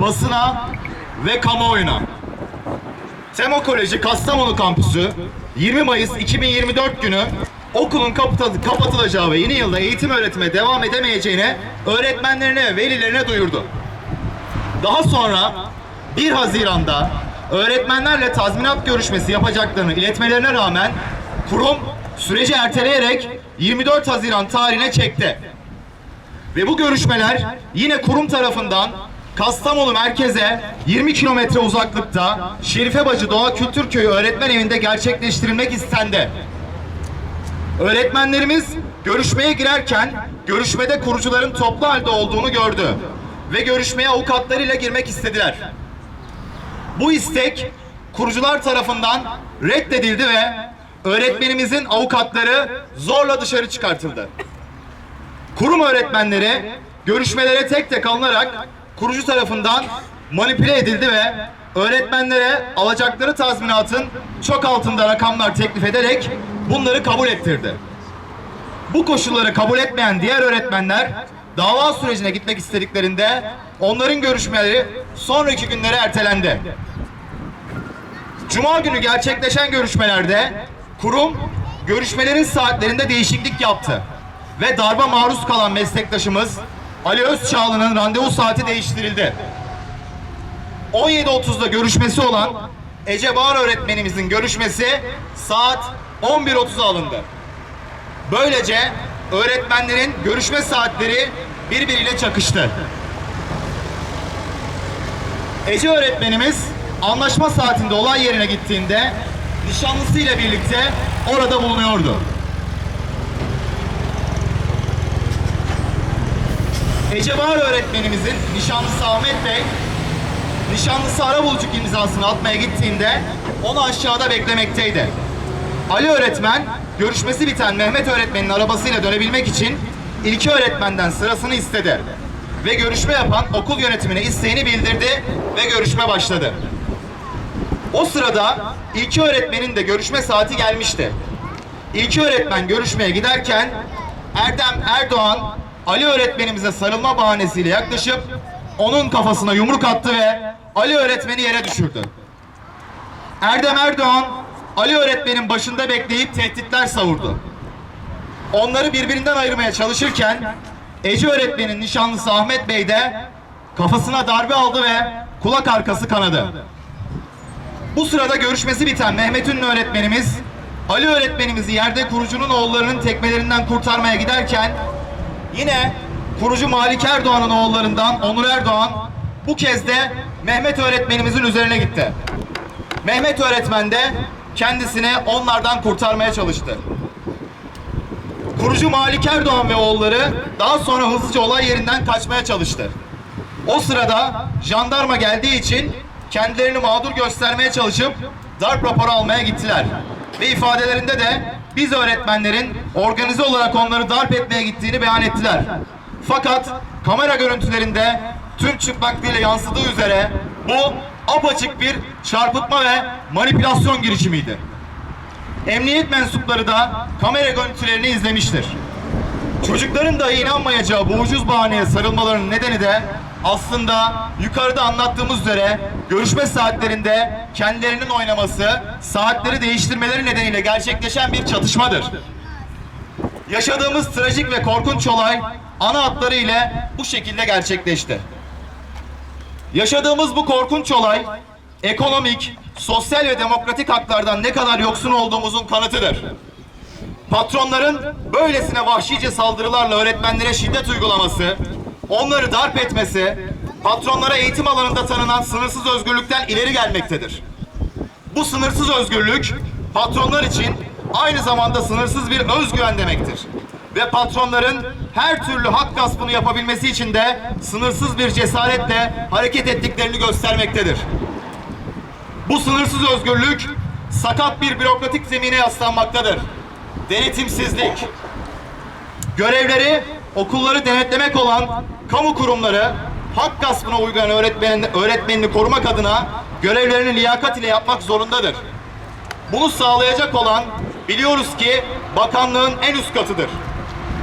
basına ve kamuoyuna. Tema Koleji Kastamonu Kampüsü 20 Mayıs 2024 günü okulun kapatılacağı ve yeni yılda eğitim öğretime devam edemeyeceğini öğretmenlerine ve velilerine duyurdu. Daha sonra 1 Haziran'da öğretmenlerle tazminat görüşmesi yapacaklarını iletmelerine rağmen kurum süreci erteleyerek 24 Haziran tarihine çekti. Ve bu görüşmeler yine kurum tarafından Kastamonu merkeze 20 kilometre uzaklıkta Şerifebacı Doğa Kültür Köyü öğretmen evinde gerçekleştirilmek istendi. Öğretmenlerimiz görüşmeye girerken görüşmede kurucuların toplu halde olduğunu gördü ve görüşmeye avukatlarıyla girmek istediler. Bu istek kurucular tarafından reddedildi ve öğretmenimizin avukatları zorla dışarı çıkartıldı. Kurum öğretmenleri görüşmelere tek tek alınarak kurucu tarafından manipüle edildi ve öğretmenlere alacakları tazminatın çok altında rakamlar teklif ederek bunları kabul ettirdi. Bu koşulları kabul etmeyen diğer öğretmenler dava sürecine gitmek istediklerinde onların görüşmeleri sonraki günlere ertelendi. Cuma günü gerçekleşen görüşmelerde kurum görüşmelerin saatlerinde değişiklik yaptı ve darba maruz kalan meslektaşımız Ali Özçağlı'nın randevu saati değiştirildi. 17.30'da görüşmesi olan Ece Bağır öğretmenimizin görüşmesi saat 11.30'a alındı. Böylece öğretmenlerin görüşme saatleri birbiriyle çakıştı. Ece öğretmenimiz anlaşma saatinde olay yerine gittiğinde nişanlısıyla birlikte orada bulunuyordu. Ece Bağır öğretmenimizin nişanlısı Ahmet Bey, nişanlısı arabulucuk imzasını atmaya gittiğinde onu aşağıda beklemekteydi. Ali öğretmen görüşmesi biten Mehmet öğretmenin arabasıyla dönebilmek için ilki öğretmenden sırasını istedi. Ve görüşme yapan okul yönetimine isteğini bildirdi ve görüşme başladı. O sırada ilki öğretmenin de görüşme saati gelmişti. İlki öğretmen görüşmeye giderken Erdem Erdoğan Ali öğretmenimize sarılma bahanesiyle yaklaşıp onun kafasına yumruk attı ve Ali öğretmeni yere düşürdü. Erdem Erdoğan Ali öğretmenin başında bekleyip tehditler savurdu. Onları birbirinden ayırmaya çalışırken Ece öğretmenin nişanlısı Ahmet Bey de kafasına darbe aldı ve kulak arkası kanadı. Bu sırada görüşmesi biten Mehmet Ünlü öğretmenimiz Ali öğretmenimizi yerde kurucunun oğullarının tekmelerinden kurtarmaya giderken yine kurucu Malik Erdoğan'ın oğullarından Onur Erdoğan bu kez de Mehmet öğretmenimizin üzerine gitti. Mehmet öğretmen de kendisini onlardan kurtarmaya çalıştı. Kurucu Malik Erdoğan ve oğulları daha sonra hızlıca olay yerinden kaçmaya çalıştı. O sırada jandarma geldiği için kendilerini mağdur göstermeye çalışıp darp raporu almaya gittiler. Ve ifadelerinde de biz öğretmenlerin organize olarak onları darp etmeye gittiğini beyan ettiler. Fakat kamera görüntülerinde tüm çıplaklığıyla yansıdığı üzere bu apaçık bir çarpıtma ve manipülasyon girişimiydi. Emniyet mensupları da kamera görüntülerini izlemiştir. Çocukların dahi inanmayacağı bu ucuz bahaneye sarılmalarının nedeni de aslında yukarıda anlattığımız üzere görüşme saatlerinde kendilerinin oynaması, saatleri değiştirmeleri nedeniyle gerçekleşen bir çatışmadır. Yaşadığımız trajik ve korkunç olay ana hatları ile bu şekilde gerçekleşti. Yaşadığımız bu korkunç olay ekonomik, sosyal ve demokratik haklardan ne kadar yoksun olduğumuzun kanıtıdır. Patronların böylesine vahşice saldırılarla öğretmenlere şiddet uygulaması, onları darp etmesi, patronlara eğitim alanında tanınan sınırsız özgürlükten ileri gelmektedir. Bu sınırsız özgürlük patronlar için aynı zamanda sınırsız bir özgüven demektir. Ve patronların her türlü hak gaspını yapabilmesi için de sınırsız bir cesaretle hareket ettiklerini göstermektedir. Bu sınırsız özgürlük sakat bir bürokratik zemine yaslanmaktadır. Denetimsizlik. Görevleri okulları denetlemek olan kamu kurumları hak gaspına uygulayan öğretmenin, öğretmenini korumak adına görevlerini liyakat ile yapmak zorundadır. Bunu sağlayacak olan biliyoruz ki bakanlığın en üst katıdır.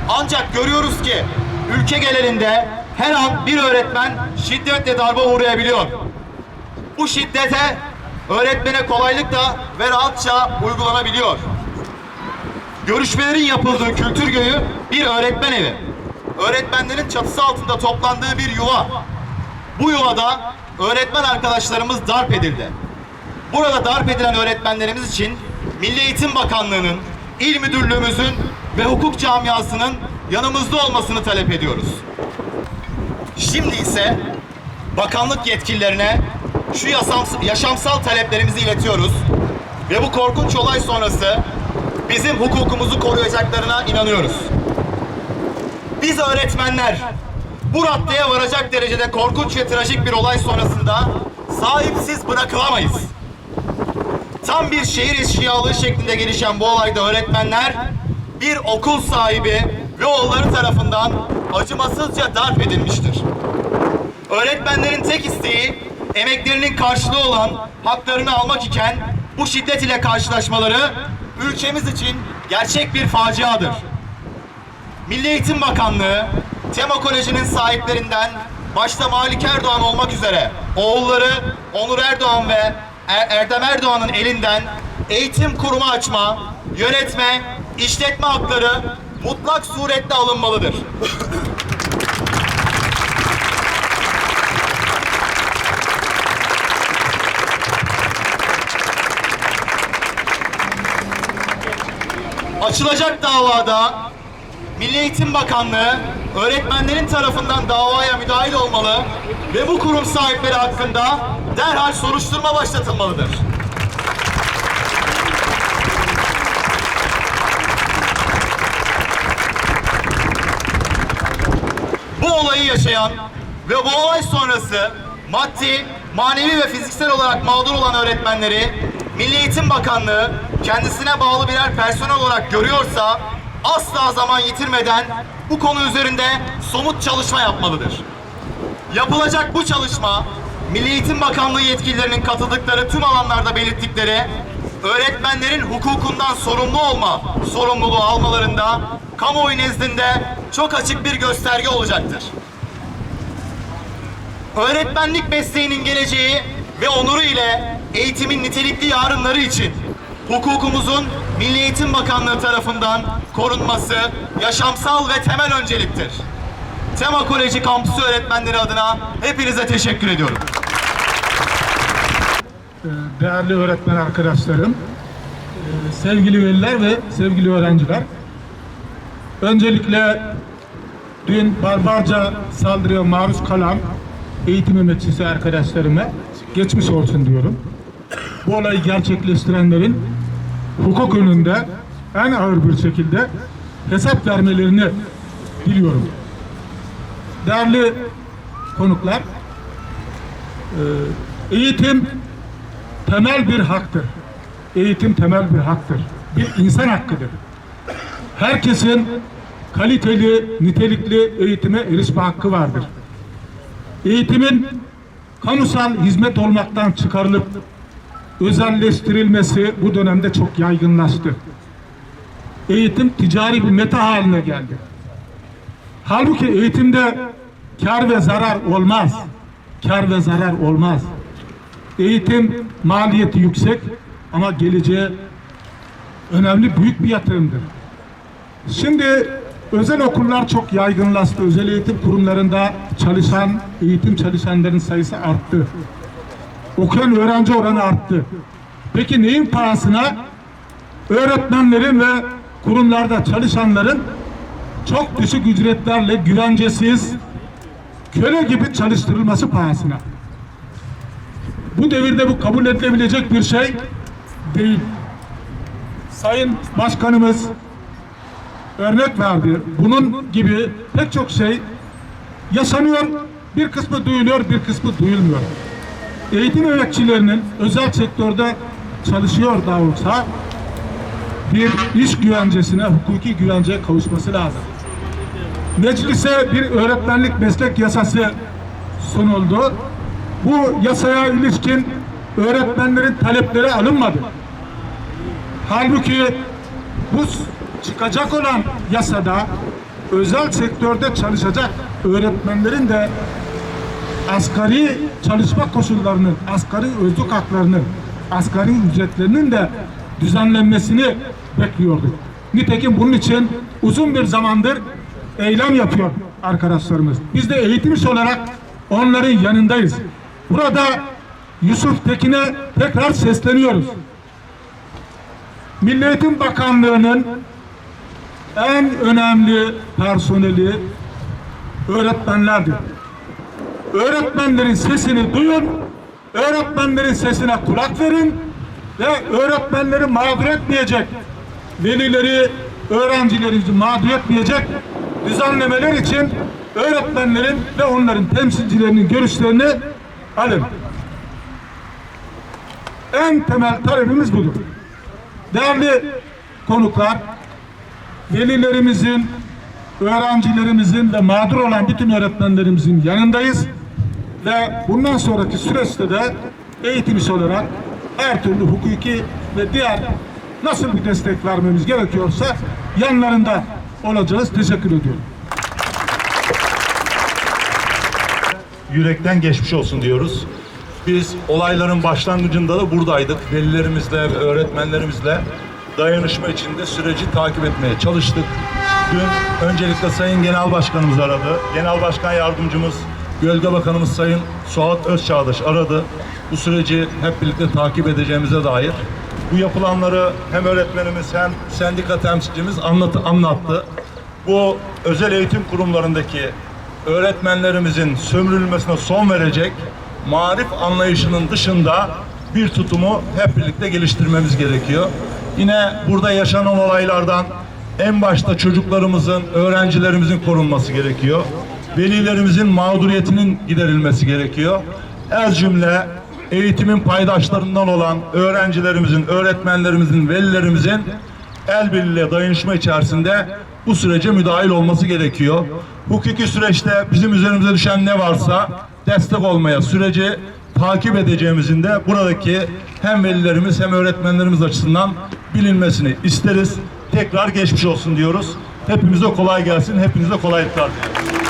Ancak görüyoruz ki ülke genelinde her an bir öğretmen şiddetle darbe uğrayabiliyor. Bu şiddete öğretmene kolaylıkla ve rahatça uygulanabiliyor. Görüşmelerin yapıldığı kültür köyü bir öğretmen evi. Öğretmenlerin çatısı altında toplandığı bir yuva. Bu yuvada öğretmen arkadaşlarımız darp edildi. Burada darp edilen öğretmenlerimiz için Milli Eğitim Bakanlığı'nın, İl Müdürlüğümüzün ve hukuk camiasının yanımızda olmasını talep ediyoruz. Şimdi ise bakanlık yetkililerine şu yaşamsal taleplerimizi iletiyoruz. Ve bu korkunç olay sonrası bizim hukukumuzu koruyacaklarına inanıyoruz. Biz öğretmenler bu raddeye varacak derecede korkunç ve trajik bir olay sonrasında sahipsiz bırakılamayız. Tam bir şehir eşkıyalığı şeklinde gelişen bu olayda öğretmenler bir okul sahibi ve oğulları tarafından acımasızca darp edilmiştir. Öğretmenlerin tek isteği emeklerinin karşılığı olan haklarını almak iken bu şiddet ile karşılaşmaları ülkemiz için gerçek bir faciadır. Milli Eğitim Bakanlığı, Tema Koleji'nin sahiplerinden başta Malik Erdoğan olmak üzere oğulları Onur Erdoğan ve Er- Erdem Erdoğan'ın elinden eğitim kurumu açma, yönetme, işletme hakları mutlak surette alınmalıdır. Açılacak davada Milli Eğitim Bakanlığı öğretmenlerin tarafından davaya müdahil olmalı ve bu kurum sahipleri hakkında derhal soruşturma başlatılmalıdır. Bu olayı yaşayan ve bu olay sonrası maddi, manevi ve fiziksel olarak mağdur olan öğretmenleri Milli Eğitim Bakanlığı kendisine bağlı birer personel olarak görüyorsa asla zaman yitirmeden bu konu üzerinde somut çalışma yapmalıdır. Yapılacak bu çalışma Milli Eğitim Bakanlığı yetkililerinin katıldıkları tüm alanlarda belirttikleri öğretmenlerin hukukundan sorumlu olma sorumluluğu almalarında kamuoyu nezdinde çok açık bir gösterge olacaktır. Öğretmenlik mesleğinin geleceği ve onuru ile eğitimin nitelikli yarınları için hukukumuzun Milli Eğitim Bakanlığı tarafından korunması yaşamsal ve temel önceliktir. Tema Koleji kampüsü öğretmenleri adına hepinize teşekkür ediyorum. Ee, değerli öğretmen arkadaşlarım, e, sevgili veliler ve sevgili öğrenciler. Öncelikle dün barbarca saldırıya maruz kalan eğitim emekçisi arkadaşlarıma geçmiş olsun diyorum. Bu olayı gerçekleştirenlerin hukuk önünde en ağır bir şekilde hesap vermelerini diliyorum. Değerli konuklar, e, eğitim temel bir haktır. Eğitim temel bir haktır. Bir insan hakkıdır. Herkesin kaliteli, nitelikli eğitime erişme hakkı vardır. Eğitimin kamusal hizmet olmaktan çıkarılıp özelleştirilmesi bu dönemde çok yaygınlaştı. Eğitim ticari bir meta haline geldi. Halbuki eğitimde kar ve zarar olmaz. Kar ve zarar olmaz. Eğitim maliyeti yüksek ama geleceğe önemli büyük bir yatırımdır. Şimdi özel okullar çok yaygınlaştı. Özel eğitim kurumlarında çalışan, eğitim çalışanların sayısı arttı. Okuyan öğrenci oranı arttı. Peki neyin pahasına? Öğretmenlerin ve kurumlarda çalışanların çok düşük ücretlerle güvencesiz, köle gibi çalıştırılması pahasına. Bu devirde bu kabul edilebilecek bir şey değil. Sayın Başkanımız örnek verdi. Bunun gibi pek çok şey yaşanıyor. Bir kısmı duyuluyor, bir kısmı duyulmuyor. Eğitim emekçilerinin özel sektörde çalışıyor da olsa bir iş güvencesine, hukuki güvenceye kavuşması lazım. Meclise bir öğretmenlik meslek yasası sunuldu. Bu yasaya ilişkin öğretmenlerin talepleri alınmadı. Halbuki bu çıkacak olan yasada özel sektörde çalışacak öğretmenlerin de asgari çalışma koşullarının, asgari özlük haklarının, asgari ücretlerinin de düzenlenmesini bekliyorduk. Nitekim bunun için uzun bir zamandır eylem yapıyor arkadaşlarımız. Biz de eğitimci olarak onların yanındayız. Burada Yusuf Tekin'e tekrar sesleniyoruz. Milli Eğitim Bakanlığı'nın en önemli personeli öğretmenlerdir. Öğretmenlerin sesini duyun, öğretmenlerin sesine kulak verin ve öğretmenleri mağdur etmeyecek, velileri, öğrencilerimizi mağdur etmeyecek düzenlemeler için öğretmenlerin ve onların temsilcilerinin görüşlerini alın. En temel talebimiz budur. Değerli konuklar, velilerimizin, öğrencilerimizin ve mağdur olan bütün öğretmenlerimizin yanındayız. Ve bundan sonraki süreçte de eğitimci olarak her türlü hukuki ve diğer nasıl bir destek vermemiz gerekiyorsa yanlarında olacağız. Teşekkür ediyorum. yürekten geçmiş olsun diyoruz. Biz olayların başlangıcında da buradaydık. Velilerimizle ve öğretmenlerimizle dayanışma içinde süreci takip etmeye çalıştık. Dün öncelikle Sayın Genel Başkanımız aradı. Genel Başkan Yardımcımız, Gölge Bakanımız Sayın Suat Özçağdaş aradı. Bu süreci hep birlikte takip edeceğimize dair. Bu yapılanları hem öğretmenimiz hem sendika temsilcimiz anlat, anlattı. Bu özel eğitim kurumlarındaki öğretmenlerimizin sömürülmesine son verecek marif anlayışının dışında bir tutumu hep birlikte geliştirmemiz gerekiyor. Yine burada yaşanan olaylardan en başta çocuklarımızın, öğrencilerimizin korunması gerekiyor. Velilerimizin mağduriyetinin giderilmesi gerekiyor. Ez cümle eğitimin paydaşlarından olan öğrencilerimizin, öğretmenlerimizin, velilerimizin el birliğiyle dayanışma içerisinde bu sürece müdahil olması gerekiyor. Hukuki süreçte bizim üzerimize düşen ne varsa destek olmaya, süreci takip edeceğimizin de buradaki hem velilerimiz hem öğretmenlerimiz açısından bilinmesini isteriz. Tekrar geçmiş olsun diyoruz. Hepimize kolay gelsin, hepinize kolaylıklar diliyoruz.